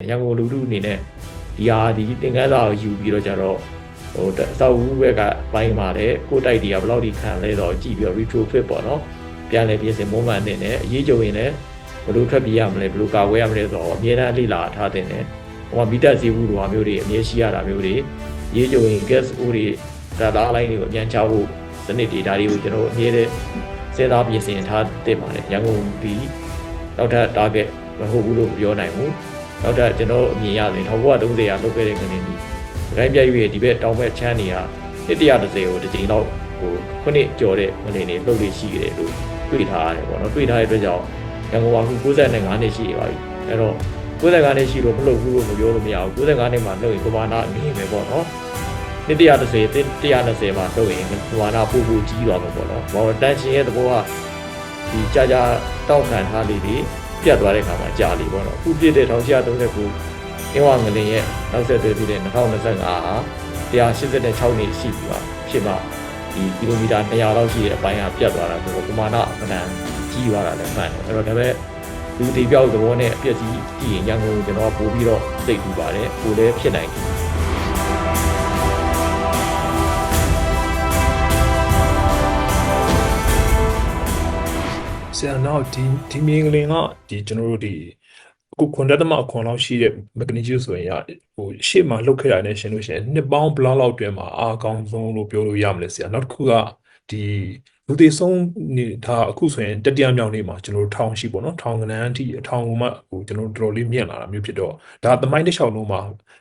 ရန်ကုန်လူထုအနေနဲ့ဒီဟာဒီသင်္ကန်းစာကိုယူပြီးတော့ကြတော့ဟိုအစောက်ဦးဘက်ကပိုင်းမှာလည်းကိုယ်တိုက်တွေကဘယ်လောက်ထိခံလဲတော့ကြည့်ပြီးတော့ retrofit ပေါ့နော်ပြန်လဲပြင်ဆင်မုံမှန်တင်တယ်အရေးကြုံရင်လည်းဘယ်လိုထွက်ပြေးရမလဲဘယ်လိုကာဝဲရမလဲဆိုတော့အမြဲတမ်းလေ့လာထားတင်တယ်ဟိုမှာမီတက်စီဘူးလိုဟာမျိုးတွေအမြဲရှိရတာမျိုးတွေအရေးကြုံရင် gas ဦးတွေဒါသားလိုင်းတွေကိုအပြန်ချဖို့စနစ်တွေဒါတွေကိုကျွန်တော်အမြဲတမ်းစဉ်းစားပြင်ဆင်ထားတင်ပါတယ်ရန်ကုန်ဒီနောက်ထပ် target မဟုတ်ဘူးလို့ပြောနိုင်ဘူး နောက်ထပ်ကျွန်တော်အမြင်ရတယ်1930ရာလုပ်ခဲ့တဲ့ကနေဒီတိုင်းပြည့်ရွေဒီဘက်တောင်ဘက်ချမ်းနေဟာ130ကိုတစ်ကြိမ်တော့ဟိုခုနှစ်ကျော်တဲ့မနေနေလှုပ်လို့ရှိကြတယ်လို့တွေ့ထားရတယ်ပေါ့နော်တွေ့ထားတဲ့အတွက်ကြောင့်ရန်ကုန်မှာခု95နှစ်ရှိပါပြီအဲ့တော့95နှစ်ရှိလို့မလှုပ်ဘူးလို့မပြောလို့မရဘူး95နှစ်မှာလှုပ်ရင်ပမာဏအမြင်ပဲပေါ့နော်130 120မှာလှုပ်ရင်ပမာဏပို့ပို့ကြီးသွားမှာပေါ့နော်ဘောတန်ရှင်ရဲ့သဘောကဒီကြာကြာတောက်ခံထားလေးတွေ ပြတ်သွားတဲ့ခါမှာကြာလီပေါ့နော်အခုပြည့်တဲ့1839အင်းဝငလင်ရဲ့နောက်ဆက်တွဲပြီးတဲ့2025ဟာ186နှစ်ရှိပြီပါဖြစ်ပါဒီကီလိုမီတာ200လောက်ရှိတဲ့အပိုင်းကပြတ်သွားတာဆိုတော့ပမာဏအမှန်ကြီးသွားတာလည်းမှန်တယ်အဲ့တော့ဒါပေမဲ့လူတီပြောက်သဘောနဲ့အပြည့်ကြီးကြည့်ရင်ရန်ကုန်ကျွန်တော်ပို့ပြီးတော့သိပ်ပြီးပါတယ်ကိုလည်းဖြစ်နိုင်တယ် ဆရာနောက်ဒီဒီမင်းကလင်ကဒီကျွန်တော်တို့ဒီအခုခွန်တက်သမအခွန်လောက်ရှိတဲ့ mechanism ဆိုရင်ရဟိုရှေ့မှာလှုပ်ခဲ့တာနဲ့ရှင်းလို့ရှိရင်နှစ်ပေါင်းဘလောက်လောက်တွင်မှာအားအကောင်းဆုံးလို့ပြောလို့ရမလဲဆရာနောက်တစ်ခုကဒီလူသေးဆုံးနေတာအခုဆိုရင်တတိယမြောက်နေ့မှာကျွန်တော်တို့ထောင်ရှိပေါ့နော်ထောင်ကနန်းအထိအထောင်ကမှဟိုကျွန်တော်တို့တော်တော်လေးမြင့်လာတာမျိုးဖြစ်တော့ဒါသမိုင်းတစ်လျှောက်လုံးမှာ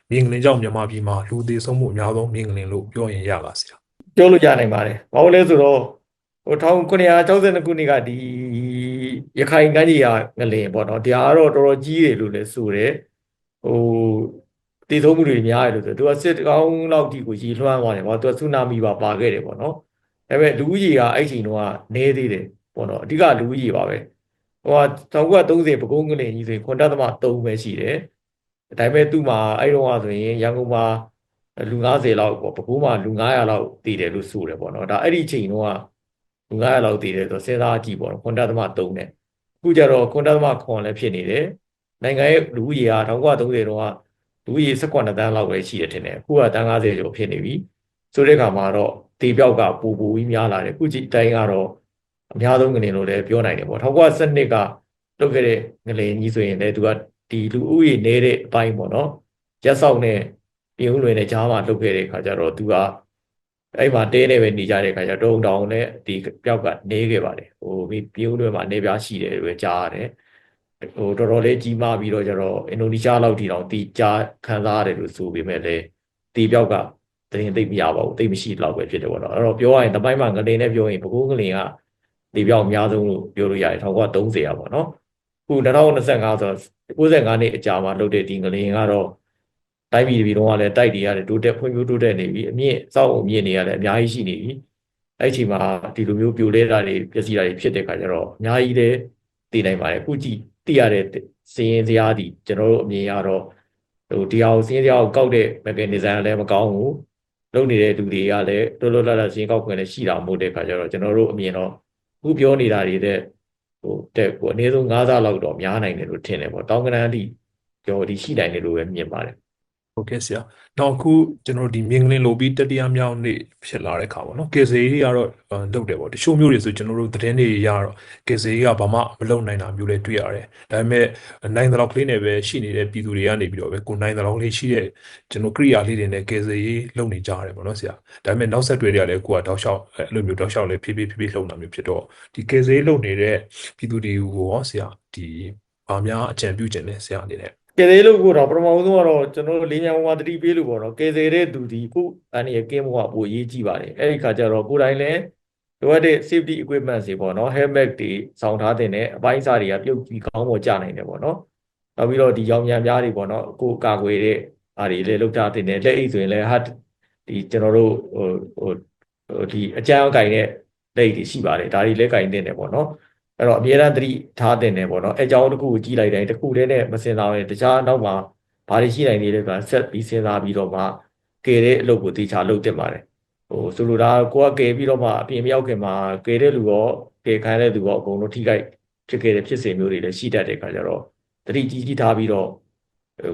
မင်းကလင်ကြောင့်မြန်မာပြည်မှာလူသေးဆုံးမှုအများဆုံးမင်းကလင်လို့ပြောရင်ရပါဆရာပြောလို့ရနိုင်ပါတယ်ဘာလို့လဲဆိုတော့ ဟို1962ခုနှစ်ကဒီရခိုင်ကမ်းခြေကငလင်ပေါ့နော်ဒါကတော့တော်တော်ကြီးတယ်လို့လည်းဆိုတယ်ဟိုတည်သုံးမှုတွေများတယ်လို့ဆိုသူကစစ်ကောင်းလောက်ဒီကိုရေလွှမ်းသွားတယ်ပေါ့သူကဆူနာမီပါပါခဲ့တယ်ပေါ့နော်ဒါပေမဲ့လူဦးရေကအဲ့ချိန်တုန်းကနေသေးတယ်ပေါ့နော်အဓိကလူဦးရေပါပဲဟိုက1930ပကုန်းကလင်ကြီးဆိုရင်ခွန်တသမ3ပဲရှိတယ်ဒါပေမဲ့သူ့မှာအဲ့တုန်းကဆိုရင်ရန်ကုန်မှာလူ90လောက်ပေါ့ပကူးမှာလူ900လောက်တည်တယ်လို့ဆိုတယ်ပေါ့နော်ဒါအဲ့ဒီချိန်တုန်းက လူ900လောက်တည်တယ်ဆိုစဉ်းစားကြည့်ပေါ့နော်ခွန်တသမ3နဲ့အခုကျတော့ခွန်တသမခွန်လည်းဖြစ်နေတယ်နိုင်ငံရဲ့လူဦးရေက1930တုန်းကလူဦးရေ18တန်းလောက်ပဲရှိတယ်ထင်တယ်အခုကတန်း90ကျော်ဖြစ်နေပြီဆိုတဲ့အခါမှာတော့တေပြောက်ကပူပူပြီးများလာတယ်အခုကြည့်တိုင်းကတော့အများဆုံးငလင်လို့လည်းပြောနိုင်တယ်ပေါ့1912ကလုပ်ခဲ့တဲ့ငလင်ကြီးဆိုရင်လည်းသူကဒီလူဦးရေနေတဲ့အပိုင်းပေါ့နော်ရက်ဆောက်နဲ့ပြုံးလွင်နဲ့ကြားမှာလှုပ်ခဲ့တဲ့ခါကျတော့သူက အဲ့မှာတဲနေပဲနေကြတဲ့ခါကျတော့တုံတောင်နဲ့ဒီပြောက်ကနေခဲ့ပါတယ်ဟိုပြီးပြုံးလွင်မှာနေပြားရှိတယ်လို့ပဲကြားရတယ်ဟိုတော်တော်လေးကြီးမားပြီးတော့ကျတော့အင်ဒိုနီးရှားလောက်ထိတောင်တီကြားခံစားရတယ်လို့ဆိုပေမဲ့လည်းတီပြောက်ကတရင်သိပ်မရပါဘူးသိပ်မရှိတော့ပဲဖြစ်တယ်ပေါ့နော်အဲ့တော့ပြောရရင်တပိုင်းမှာငလင်နဲ့ပြောရင်ဘကိုးငလင်ကတီပြောက်အများဆုံးလို့ပြောလို့ရတယ်1930ရပါပေါ့နော်ခု2025ဆိုတော့95နှစ်အကြာမှာလှုပ်တဲ့ဒီငလင်ကတော့ တိုင်းပြည်ပြည်တော့ကလည်းတိုက်တွေရတယ်တိုးတက်ဖွံ့ဖြိုးတိုးတက်နေပြီအမြင့်စောက်အမြင့်တွေရတယ်အများကြီးရှိနေပြီအဲ့ဒီအချိန်မှာဒီလိုမျိုးပြိုလဲတာတွေပျက်စီးတာတွေဖြစ်တဲ့ခါကျတော့အများကြီးလည်းတည်နိုင်ပါတယ်အခုကြည့်တည်ရတဲ့စည်ရင်စရာဒီကျွန်တော်တို့အမြင်ရတော့ဟိုဒီအောင်စည်ရင်စရာကိုကောက်တဲ့ mechanism ကလည်းမကောင်းဘူးလုပ်နေတဲ့လူတွေကလည်းတော်တော်လာလာစည်ရင်ကောက်ခွင့်လည်းရှိတာမဟုတ်တဲ့ခါကျတော့ကျွန်တော်တို့အမြင်တော့အခုပြောနေတာတွေတဲ့ဟိုတဲ့ကိုအနည်းဆုံး9ဆလောက်တော့များနိုင်တယ်လို့ထင်တယ်ပေါ့တောင်းကနန်းအထိကျော်ဒီရှိနိုင်တယ်လို့ပဲမြင်ပါတယ် ဟုတ်ကဲ့ဆရာနောက်အခုကျွန်တော်တို့ဒီမင်္ဂလင်လိုပြီးတတိယမြောက်နေ့ဖြစ်လာတဲ့ခါပေါ့နော်ကေဇေကြီးကတော့အာလုပ်တယ်ပေါ့တချို့မျိုးတွေဆိုကျွန်တော်တို့သတင်းတွေရတော့ကေဇေကြီးကဘာမှမလုပ်နိုင်တာမျိုးလည်းတွေ့ရတယ်ဒါပေမဲ့နိုင်တဲ့လောက်ကလေးနဲ့ပဲရှိနေတဲ့ပြည်သူတွေကနေပြီးတော့ပဲကိုနိုင်တဲ့လောက်လေးရှိတဲ့ကျွန်တော်ကရိယာလေးတွေနဲ့ကေဇေကြီးလုပ်နေကြရတယ်ပေါ့နော်ဆရာဒါပေမဲ့နောက်ဆက်တွဲတွေကလည်းကိုကတောက်လျှောက်အဲ့လိုမျိုးတောက်လျှောက်လည်းဖြည်းဖြည်းဖြည်းဖြည်းလှုပ်တာမျိုးဖြစ်တော့ဒီကေဇေကြီးလုပ်နေတဲ့ပြည်သူတွေကိုရောဆရာဒီဘာများအကြံပြုခြင်းလဲဆရာအနေနဲ့ ကယ်ဆယ်လို့ကိုတော့ပထမဆုံးကတော့ကျွန်တော်တို့လေးညံဘဝတတိပေးလို့ပေါ့နော်ကယ်ဆယ်တဲ့သူဒီခုအန်ရကင်းဘဝပိုအရေးကြီးပါတယ်အဲ့ဒီခါကျတော့ကိုယ်တိုင်လည်းလိုအပ်တဲ့ safety equipment တွေပေါ့နော် helmet တွေစောင့်ထားတဲ့နဲ့အပိုင်းစားတွေကပြုတ်ပြီးကောင်းပေါ်ကျနိုင်တယ်ပေါ့နော်နောက်ပြီးတော့ဒီရောင်ရံများတွေပေါ့နော်ကိုယ်ကာကွယ်တဲ့အားတွေလည်းလုပ်ထားတဲ့နဲ့လက်အိတ်ဆိုရင်လည်းဟာဒီကျွန်တော်တို့ဟိုဟိုဟိုဒီအကြမ်းအကင်တဲ့လက်အိတ်တွေရှိပါတယ်ဒါတွေလည်းကင်တင်တယ်ပေါ့နော် အဲ့တော့အမြဲတမ်းသတိထားတင်တယ်ပေါ့နော်အဲအကြောင်းတစ်ခုကိုကြည့်လိုက်တိုင်းတစ်ခုတည်းနဲ့မစင်စားရင်တခြားနောက်မှာဘာတွေရှိနိုင်နေလဲဆိုတာဆက်ပြီးစဉ်းစားပြီးတော့မှကယ်တဲ့အလုပ်ကိုတေချာလုပ်တင်ပါတယ်ဟိုဆိုလိုတာကိုကကယ်ပြီးတော့မှအပြင်မရောက်ခင်မှာကယ်တဲ့လူရောကယ်ခိုင်းတဲ့လူရောအကုန်လုံးထိခိုက်ဖြစ်ခဲ့တဲ့ဖြစ်စဉ်မျိုးတွေလည်းရှိတတ်တဲ့အခါကျတော့သတိကြီးကြီးထားပြီးတော့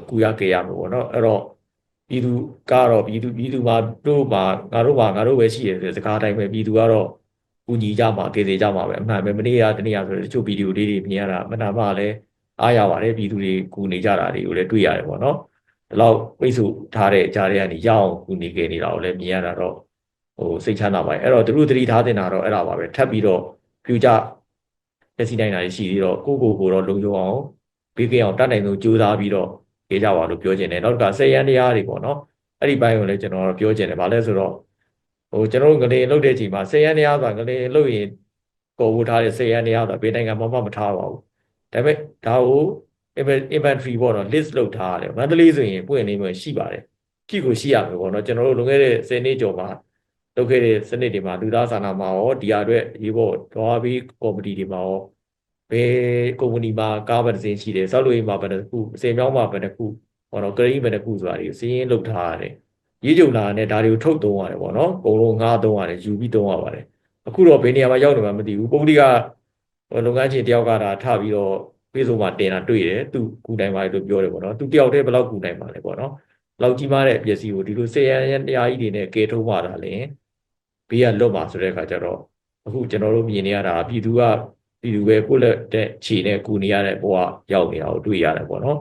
ကူရကေရမှာပေါ့နော်အဲ့တော့ပြည်သူကတော့ပြည်သူပြည်သူမှာတို့မှာငါတို့မှာငါတို့ပဲရှိရဆိုတဲ့စကားအတိုင်းပဲပြည်သူကတော့ ကူညီကြမှာကေစေကြမှာပဲအမှန်ပဲမနေ့ကတနေ့ကဆိုတချို့ဗီဒီယိုလေးတွေမြင်ရတာမနာပါလဲအားရပါတယ်ပြည်သူတွေကူညီကြတာတွေကိုလည်းတွေ့ရတယ်ပေါ့နော်ဒီလောက်ပိတ်ဆို့ထားတဲ့ကြားထဲကနေရအောင်ကူညီခဲ့နေတာကိုလည်းမြင်ရတာတော့ဟိုစိတ်ချမ်းသာပါတယ်အဲ့တော့သူတို့သတိထားတင်တာတော့အဲ့ဒါပါပဲထပ်ပြီးတော့ future လက်စီနိုင်တာရှိသေးတော့ကိုကိုကိုတော့လုံခြုံအောင်ဘေးကင်းအောင်တတ်နိုင်ဆုံးကြိုးစားပြီးတော့ရေးကြပါလို့ပြောချင်တယ်နောက်တစ်ခါစေရန်တရားတွေပေါ့နော်အဲ့ဒီဘိုင်းကိုလည်းကျွန်တော်ပြောချင်တယ်ဗာလဲဆိုတော့ ဟိုကျွန်တော်တို့ငလေလုတ်တဲ့အချိန်မှာစေရန်တရားဆိုတာငလေလုတ်ရင်ကိုဝထားတဲ့စေရန်တရားဆိုတာဘေးနိုင်ငံမှာမှမထားပါဘူးဒါပေမဲ့ဒါကို inventory ပေါ့နော် list လုပ်ထားရတယ်မန္တလေးဆိုရင်ပွင့်နေမှရှိပါတယ်ကြည့်ကိုရှိရမယ်ပေါ့နော်ကျွန်တော်တို့လွန်ခဲ့တဲ့10နှစ်ကျော်မှာလုပ်ခဲ့တဲ့စနစ်တွေမှာလူသားစာနာမှာရောဒီဟာအတွက်ရေးဖို့ဒေါ်ဘီကော်မတီတွေမှာရောဘယ်ကုမ္ပဏီမှာကားဘယ်တစ်စင်းရှိတယ်စောက်လို့ရေးမှာဘယ်တစ်ခုအစင်မြောင်းမှာဘယ်တစ်ခုဟောတော့ကရိဘယ်တစ်ခုဆိုတာတွေစီးရင်လုပ်ထားရတယ် ရေးကြုံလာတဲ့ဒါတွေကိုထုတ်သုံးရတယ်ပေါ့နော်အကုန်လုံးငားသုံးရတယ်ယူပြီးသုံးရပါတယ်အခုတော့ဘယ်နေရာမှာရောက်နေမှမသိဘူးပုံတိကလုပ်ငန်းချင်းတယောက်ကဒါထပြီးတော့ပြေဆုံးမှာတင်တာတွေ့တယ်သူကူနိုင်ပါတယ်လို့ပြောတယ်ပေါ့နော်သူတယောက်တည်းဘယ်လောက်ကူနိုင်ပါလဲပေါ့နော်လောက်ကြီးမားတဲ့ပစ္စည်းကိုဒီလိုစေရန်တရားကြီးတွေနဲ့ကဲထုတ်မှတာလည်းဘေးကလွတ်မှာဆိုတဲ့အခါကျတော့အခုကျွန်တော်တို့မြင်နေရတာပြည်သူကပြည်သူပဲကိုယ့်လက်တဲ့ခြေနဲ့ကူနေရတဲ့ဘဝရောက်နေတာကိုတွေ့ရတယ်ပေါ့နော်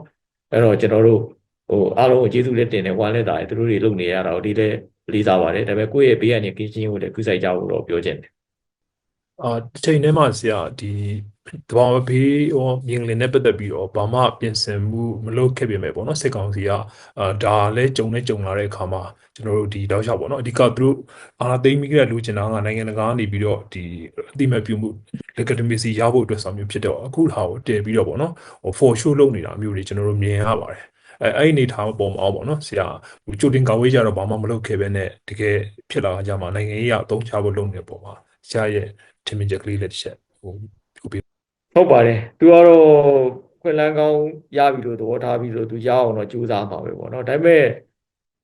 အဲ့တော့ကျွန်တော်တို့ ဟိုအားလုံးကိုကျေးဇူးလက်တင်တယ်ဝမ်းလက်တာတယ်သူတို့တွေလုပ်နေရတာကိုဒီလေလေးစားပါတယ်ဒါပေမဲ့ကိုယ့်ရဲ့ဘေးကနေကင်းရှင်းကိုလည်းကုဆိုင်ကြဖို့တော့ပြောချင်တယ်အာတစ်ချိန်တည်းမှာဆရာဒီတဘာဝဘေးဟောမြင်လင်နဲ့ပတ်သက်ပြီးတော့ဘာမှပြင်ဆင်မှုမလုပ်ခဲ့ပြင်မဲ့ပေါ့နော်စစ်ကောင်စီကအာဒါလည်းကြုံနဲ့ကြုံလာတဲ့အခါမှာကျွန်တော်တို့ဒီတောက်လျှောက်ပေါ့နော်အဓိကသူတို့အာသိမ်းမိခဲ့တဲ့လူကျင်တာကနိုင်ငံတကာကနေပြီးတော့ဒီအတိမတ်ပြုမှု legitimacy ရဖို့အတွက်ဆောင်မျိုးဖြစ်တော့အခုဟာကိုတည်ပြီးတော့ပေါ့နော်ဟို for show လုပ်နေတာမျိုးတွေကျွန်တော်တို့မြင်ရပါတယ် အဲအဲ့ဒီအနေထားပုံမှာပေါ့နော်ဆရာဟိုကြိုတင်ကာဝေးကြတော့ဘာမှမလုပ်ခဲ့ပဲနဲ့တကယ်ဖြစ်လာကြမှာနိုင်ငံရေးအသုံးချဖို့လုပ်နေတဲ့ပုံမှာဆရာရဲ့ထင်မြင်ချက်ကလေးလည်းတစ်ချက်ဟိုပြောပြဟုတ်ပါတယ်သူကတော့ခွင့်လန်းကောင်းရပြီလို့သဘောထားပြီးလို့သူရအောင်တော့ကြိုးစားမှာပဲပေါ့နော်ဒါပေမဲ့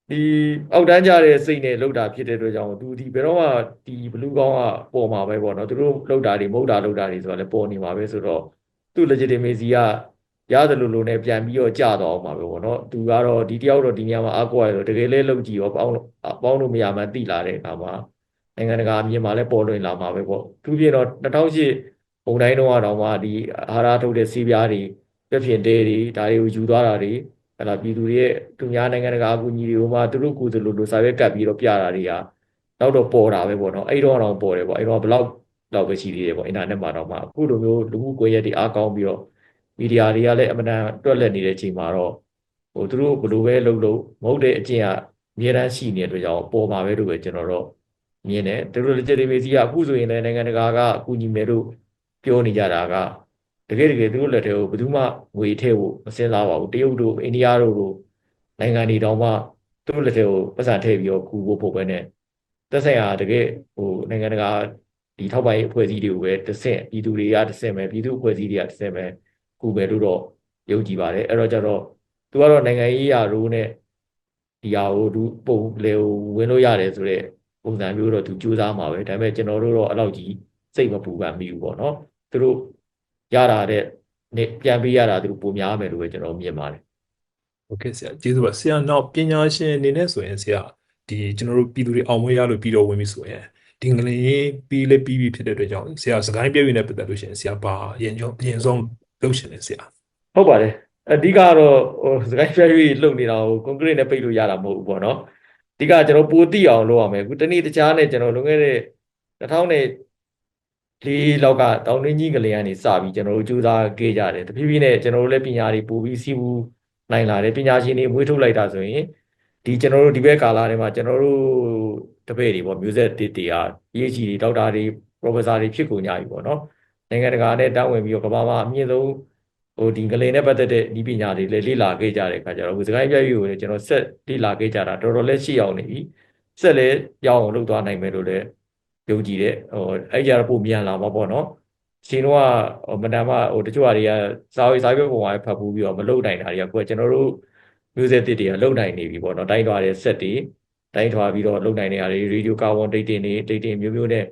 ဒီအောက်တန်းကြတဲ့စိတ်နဲ့လောက်တာဖြစ်တဲ့အတွက်ကြောင့်သူဒီဘယ်တော့မှဒီဘလူးကောင်းကပေါ်မှာပဲပေါ့နော်သူတို့လောက်တာတွေမဟုတ်တာလောက်တာတွေဆိုတာလည်းပေါ်နေမှာပဲဆိုတော့သူ legitimacy က ရတယ်လို့လို့နဲ့ပြန်ပြီးတော့ကြာတော့အောင်မှာပဲပေါ့နော်သူကတော့ဒီတယောက်တော့ဒီနေရာမှာအကွာရတော့တကယ်လဲလောက်ကြည့်ရောပေါင်းလို့ပေါင်းလို့မရမှန်းသိလာတဲ့အခါမှာနိုင်ငံတကာအမြင်မှာလည်းပေါ်လွင်လာမှာပဲပေါ့သူပြင်တော့2008ပုံတိုင်းတော့ကတော့မှဒီအာဟာရထုတ်တဲ့စီးပြားတွေပြည့်ပြင်တဲတွေဒါတွေကိုယူသွားတာတွေအဲ့ဒါပြည်သူတွေရဲ့သူများနိုင်ငံတကာအကူအညီတွေကိုမှသူတို့ကိုယ်သူလိုလိုစာရွက်ကပ်ပြီးတော့ပြတာတွေကနောက်တော့ပေါ်တာပဲပေါ့နော်အဲ့တော့တော့ပေါ်တယ်ပေါ့အဲ့တော့ဘလောက်လောက်ပဲရှိသေးတယ်ပေါ့အင်တာနက်မှာတော့မှအခုလိုမျိုးလူမှုကွန်ရက်တွေအားကောင်းပြီးတော့ မီဒီယာတွေကလည်းအမှန်တန်တွက်လက်နေတဲ့အချိန်မှာတော့ဟိုသူတို့ဘလိုပဲလုပ်လို့မဟုတ်တဲ့အကျင့်ကအများတန်းရှိနေတဲ့အတွက်ကြောင့်ပေါ်မှာပဲလို့ပဲကျွန်တော်တော့မြင်တယ်သူတို့ legitimacy ကအခုဆိုရင်လည်းနိုင်ငံတကာကအကူအညီမယ်လို့ပြောနေကြတာကတကယ်တကယ်သူတို့လက်ထဲကိုဘယ်သူမှငွေထည့်ဖို့မစင်စားပါဘူးတရုတ်တို့အိန္ဒိယတို့လိုနိုင်ငံတွေတောင်မှသူတို့လက်ထဲကိုပတ်စံထည့်ပြီးတော့ကူဖို့ဖို့ပဲနဲ့သက်ဆိုင်ရာတကယ်ဟိုနိုင်ငံတကာဒီထောက်ပံ့ရေးအဖွဲ့အစည်းတွေကိုပဲတစ်ဆင့်ပြည်သူတွေကတစ်ဆင့်ပဲပြည်သူအဖွဲ့အစည်းတွေကတစ်ဆင့်ပဲ ကိုပဲလို့တော့ယုံကြည်ပါတယ်အဲ့တော့ကျတော့သူကတော့နိုင်ငံရေးရာရိုးနဲ့ဒီဟာကိုသူပုံလေဝင်လို့ရတယ်ဆိုတော့ပုံစံမျိုးတော့သူစူးစမ်းမှာပဲဒါပေမဲ့ကျွန်တော်တို့တော့အဲ့လောက်ကြီးစိတ်မပူပန်မိဘူးပေါ့နော်သူတို့ရတာတဲ့နေပြန်ပေးရတာသူပုံများမယ်လို့ပဲကျွန်တော်မြင်ပါတယ်ဟုတ်ကဲ့ဆရာကျေးဇူးပါဆရာနောက်ပညာရှင်အနေနဲ့ဆိုရင်ဆရာဒီကျွန်တော်တို့ပြည်သူတွေအောင်မွေးရလို့ပြီးတော့ဝင်ပြီဆိုရင်ဒီငလင်းပြီးလဲပြီးပြီဖြစ်တဲ့အတွက်ကြောင့်ဆရာစကိုင်းပြည့်ရည်နဲ့ပတ်သက်လို့ရှိရင်ဆရာပါရင်ကျော်ပြင်ဆုံး လုပ်ရှင်လဲဆရာဟုတ်ပါတယ်အဓိကတော့ဟိုစကိုင်းဖျက်၍လုံနေတာကိုကွန်ကရစ်နဲ့ပိတ်လို့ရတာမဟုတ်ဘူးပေါ့နော်အဓိကကျွန်တော်ပိုတိအောင်လုပ်ရမယ်အခုတနေ့တခြားနဲ့ကျွန်တော်လွန်ခဲ့တဲ့2004လောက်ကတောင်တွင်းကြီးကလေးကနေစပြီးကျွန်တော်တို့ကြိုးစားခဲ့ကြတယ်တဖြည်းဖြည်းနဲ့ကျွန်တော်တို့လည်းပညာတွေပို့ပြီးစီးပူးနိုင်လာတယ်ပညာရှင်တွေမွေးထုတ်လိုက်တာဆိုရင်ဒီကျွန်တော်တို့ဒီဘက်ကာလာတွေမှာကျွန်တော်တို့တပည့်တွေပေါ့မျိုးဆက်တစ်တွေဟာ PhD တွေဒေါက်တာတွေ professor တွေဖြစ်ကုန်ကြပြီပေါ့နော် နိုင်ငံတကာနဲ့တာဝန်ပြီးတော့ကမ္ဘာမှာအမြင့်ဆုံးဟိုဒီငလင်နဲ့ပတ်သက်တဲ့ဒီပညာတွေလည်းလေ့လာခဲ့ကြတဲ့အခါကျတော့ဟိုစကိုင်းပြည့်ယူကိုလည်းကျွန်တော်ဆက်လေ့လာခဲ့ကြတာတော်တော်လေးရှိအောင်နေပြီဆက်လည်းရအောင်လုပ်သွားနိုင်မယ်လို့လည်းယုံကြည်တဲ့ဟိုအဲ့ကြတော့ပိုမြန်လာမှာပေါ့နော်ရှင်တို့ကမတန်မဟိုတချို့ဟာတွေကစာရေးစာရွက်ပုံမှာဖတ်ဘူးပြီးတော့မလုပ်နိုင်တာတွေကကိုယ်ကျွန်တော်တို့မျိုးဆက်တစ်တွေကလုပ်နိုင်နေပြီပေါ့နော်တိုင်းထွာတဲ့ဆက်တွေတိုင်းထွာပြီးတော့လုပ်နိုင်တဲ့ဟာတွေရေဒီယိုကာဗွန်ဒိတ်တင်တွေဒိတ်တင်မျိုးမျိုးနဲ့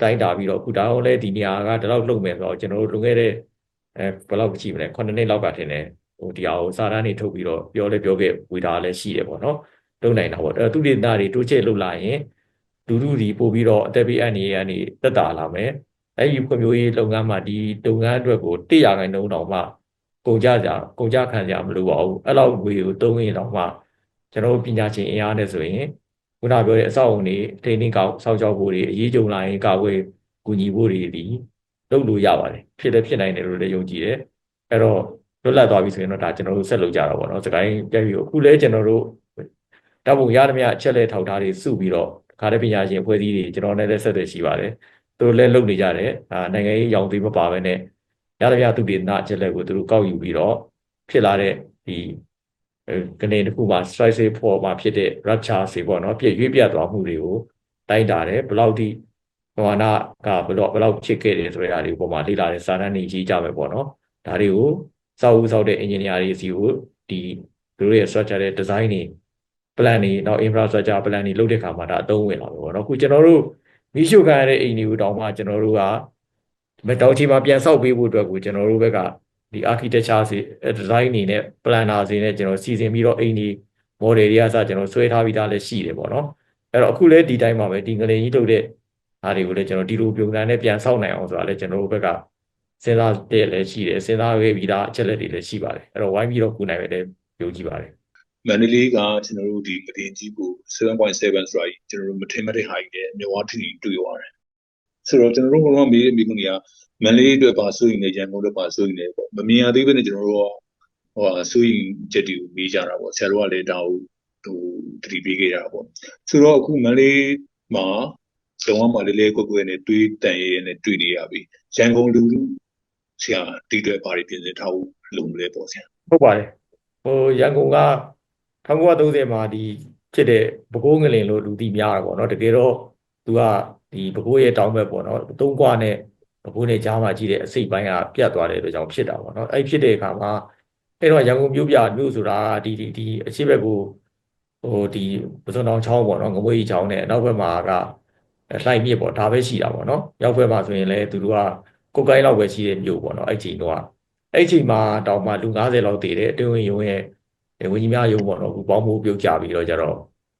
တိုင်းတာပြီးတော့အခုဒါအောင်လဲဒီနေရာကဒီလောက်လုပ်မယ်ဆိုတော့ကျွန်တော်တို့လွန်ခဲ့တဲ့အဲဘယ်လောက်ကြည့်မလဲ9နှစ်လောက်ကထင်တယ်ဟိုဒီဟာကိုစာတမ်းတွေထုတ်ပြီးတော့ပြောလဲပြောခဲ့ဝေတာလည်းရှိတယ်ပေါ့နော်လုပ်နိုင်တာပေါ့အဲ့တော့သူဒေသတွေတိုးချဲ့လုပ်လာရင်လူလူဒီပို့ပြီးတော့အသက်ဘေးအန္တရာယ်ကနေတက်တာလာမယ်အဲ့ဒီဖွံ့ဖြိုးရေးလုပ်ငန်းမှာဒီလုပ်ငန်းအတွက်ကို100ခိုင်နှုန်းတောင်မှကုန်ကြကြကုန်ကြခံကြမလို့ပါဘူးအဲ့လောက်ငွေကိုသုံးရင်တောင်မှကျွန်တော်တို့ပညာရှင်အင်အားနဲ့ဆိုရင် ခုနပြောတဲ့အဆောက်အုံတွေထိန်းသိမ်းကောက်စောင့်ရှောက်ဖို့တွေအရေးကြုံလာရင်ကာဝယ်ကူညီဖို့တွေဒီလုပ်လို့ရပါတယ်ဖြစ်လည်းဖြစ်နိုင်တယ်လို့လည်းယုံကြည်တယ်အဲ့တော့လွတ်လပ်သွားပြီဆိုရင်တော့ဒါကျွန်တော်တို့ဆက်လုပ်ကြတာပေါ့နော်စကိုင်းပြပြီးအခုလဲကျွန်တော်တို့ဓာတ်ပုံရသမျှအချက်လက်ထောက်ထားတွေစုပြီးတော့ခါတဲ့ပညာရှင်အဖွဲ့အစည်းတွေကျွန်တော်နဲ့လည်းဆက်သွယ်ရှိပါတယ်သူတို့လည်းလုပ်နေကြတယ်အာနိုင်ငံရေးရောင်သေးမပါဘဲနဲ့ရသမျှသူတွေနာအချက်လက်ကိုသူတို့ကောက်ယူပြီးတော့ဖြစ်လာတဲ့ဒီ ကနေတစ်ခုမှာ strike စေဖို့မှာဖြစ်တဲ့ rupture စေပေါ့နော်ပြည့်ရွေ့ပြတ်သွားမှုတွေကိုတိုင်းတာတယ်ဘယ်လောက်ထိဘဝနာကဘယ်တော့ဘယ်လောက်ဖြစ်ခဲ့တယ်ဆိုတဲ့အားတွေပေါ်မှာလေ့လာတဲ့စာတမ်းတွေကြီးကြမယ်ပေါ့နော်ဒါတွေကိုစောက်ဦးစောက်တဲ့ engineer တွေစီကိုဒီသူတို့ရဲ့ structure တဲ့ design တွေ plan တွေနောက် infrastructure plan တွေလုပ်တဲ့ခါမှာဒါအသုံးဝင်လာပြီပေါ့နော်အခုကျွန်တော်တို့မိရှုခံရတဲ့အိမ်တွေကိုတောင်မှကျွန်တော်တို့ကမတောင်ချီမှာပြန်ဆောက်ပေးဖို့အတွက်ကိုကျွန်တော်တို့ဘက်က ဒီ architecture စီ design နေနဲ့ planner စီနဲ့ကျွန်တော်စီစဉ်ပြီးတော့အိမ်တွေ model တွေကစကျွန်တော်ဆွဲထားပြီးသားလည်းရှိတယ်ပေါ့နော်အဲ့တော့အခုလည်းဒီတိုင်းမှာပဲဒီငလင်ကြီးလုပ်တဲ့အားတွေကိုလည်းကျွန်တော်ဒီလိုပြုံတန်းနဲ့ပြန်ဆောက်နိုင်အောင်ဆိုတာလည်းကျွန်တော်တို့ဘက်ကစဉ်းစားတဲ့လည်းရှိတယ်စဉ်းစားခဲ့ပြီးသားအချက်လက်တွေလည်းရှိပါတယ်အဲ့တော့ဝိုင်းပြီးတော့ကူနိုင်မယ်လည်းပြောကြည့်ပါတယ်မန္တလေးကကျွန်တော်တို့ဒီမတင်ကြီးကို7.7ဆိုတာကြီးကျွန်တော်တို့မထင်မတဲ့ဟာကြီးနဲ့မြဝတီတွေ့ရတယ် ဆိုတော့ကျွန်တော်တို့ကတော့မေးမိမှုတွေကမန္တလေးအတွက်ပါဆိုရင်လည်းရန်ကုန်အတွက်ပါဆိုရင်လည်းပေါ့မမြင်ရသေးဘဲနဲ့ကျွန်တော်တို့ဟိုဆိုရင်ချက်တူမေးကြတာပေါ့ဆရာတို့ကလည်းဒါကိုဟိုတတိပေးခဲ့တာပေါ့ဆိုတော့အခုမန္တလေးမှာလုံးဝမလေးလေးကွက်ကွက်နဲ့တွေးတန်ရဲနဲ့တွေ့နေရပြီရန်ကုန်လူလူဆရာတီးတွေပါပြီးပြင်ဆင်ထားဖို့လုံလဲပေါ့ဆရာဟုတ်ပါတယ်ဟိုရန်ကုန်က1930မှာဒီဖြစ်တဲ့ပဲခူးငလင်လို့လူသိများတာပေါ့နော်တကယ်တော့သူက ဒီပဲခူးရဲ့တောင်ဘက်ပေါ့နော်သုံးကွာနဲ့ပဲခူးနဲ့ကြားမှာကြီးတဲ့အစိတ်ပိုင်းကပြတ်သွားတဲ့အတွက်ကြောင့်ဖြစ်တာပေါ့နော်အဲ့ဖြစ်တဲ့အခါမှာအဲ့တော့ရန်ကုန်မြို့ပြမြို့ဆိုတာဒီဒီဒီအရှိဘက်ကိုဟိုဒီပစုံတောင်ချောင်းပေါ့နော်ငမွေးကြီးချောင်းနဲ့နောက်ဘက်မှာကလှိုက်မြစ်ပေါ့ဒါပဲရှိတာပေါ့နော်ရောက်ဘက်မှာဆိုရင်လည်းသူတို့ကကိုယ်ကိုင်းလောက်ပဲရှိတဲ့မြို့ပေါ့နော်အဲ့ချိန်တော့အဲ့ချိန်မှာတောင်မှလူ90လောက်တည်တယ်အတွင်းဝင်ရုံရဲ့ဝင်းကြီးများရုံပေါ့နော်အခုပေါင်းမိုးပြုတ်ကြပြီးတော့ကြတော့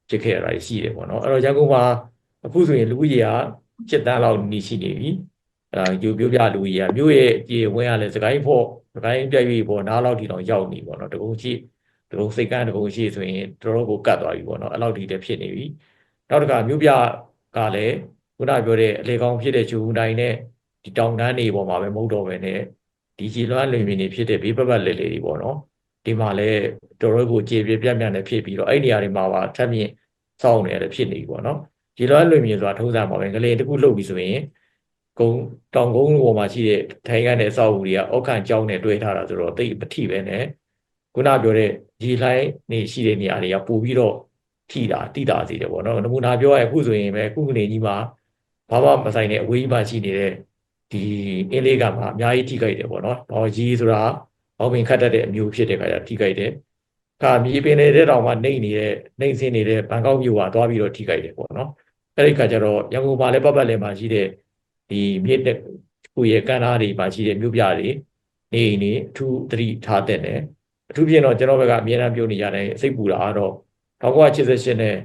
ဖြစ်ခဲ့ရတာရှိတယ်ပေါ့နော်အဲ့တော့ရန်ကုန်မှာ အခုဆိုရင်လူကြီးက7တန်းလောက်နေရှိနေပြီအဲယူပြပြလူကြီးကမြို့ရဲ့အပြေဝင်းရလဲစကိုင်းဖို့စကိုင်းပြည့်ပြီပေါ့နားလောက်ဒီတော့ရောက်နေပေါ့နော်တကုံရှိတကုံစိတ်ကန်းတကုံရှိဆိုရင်တော်တော်ကိုကတ်သွားပြီပေါ့နော်အဲ့လောက်ဒီတည်းဖြစ်နေပြီနောက်တစ်ခါမြို့ပြကလည်းခုနပြောတဲ့အလေကောင်းဖြစ်တဲ့ချူတိုင်းနဲ့ဒီတောင်တန်းတွေပေါ်မှာပဲမဟုတ်တော့ပဲနဲ့ဒီကြီးလွှမ်းလွင်မြင်နေဖြစ်တဲ့ဘေးပတ်ပတ်လေလေတွေပေါ့နော်ဒီမှာလည်းတော်တော်ကိုကြေပြပြတ်ပြတ်နဲ့ဖြစ်ပြီးတော့အဲ့နေရာတွေမှာပါထပ်မြင့်စောင်းနေရတယ်ဖြစ်နေပြီပေါ့နော် ကြီးလွှမ်းလွင်မြင်ဆိုတာထုံးစံပါပဲငလင်တစ်ခုလှုပ်ပြီဆိုရင်ကုန်းတောင်ကုန်းပေါ်မှာရှိတဲ့ထိုင်ကန်တဲ့အဆောက်အဦတွေကအောက်ခံကြောင်းနဲ့တွဲထားတာဆိုတော့တိတ်မထိပဲနဲ့ခုနပြောတဲ့ရေလှိုင်းနေရှိတဲ့နေရာတွေကပို့ပြီးတော့ထိတာတိတာစီတယ်ပေါ့နော်နမူနာပြောရရင်အခုဆိုရင်ပဲခုကနေကြီးမှာဘာမှမဆိုင်တဲ့အဝေးကြီးမှရှိနေတဲ့ဒီအင်းလေးကမှာအများကြီးထိခိုက်တယ်ပေါ့နော်။ဘာရေဆိုတာဘောပင်ခတ်တတ်တဲ့အမျိုးဖြစ်တဲ့ခါကျထိခိုက်တယ်။ခါမြေပင်နေတဲ့တောင်မှနှိမ့်နေတဲ့နှိမ့်ဆင်းနေတဲ့ဘန်ကောက်မြို့ကသွားပြီးတော့ထိခိုက်တယ်ပေါ့နော်။ အဲ့ဒီခါကျတော့ရန်ကုန်မှာလည်းပတ်ပတ်လည်မှာရှိတဲ့ဒီမြေတဲ့ခုရဲ့ကမ်းနားတွေမှာရှိတဲ့မြို့ပြတွေနေအိမ်တွေအထူးသတိထားတဲ့တယ်။အထူးဖြင့်တော့ကျွန်တော်ဘက်ကအမြဲတမ်းပြောနေကြတယ်စိတ်ပူတာကတော့1988နဲ့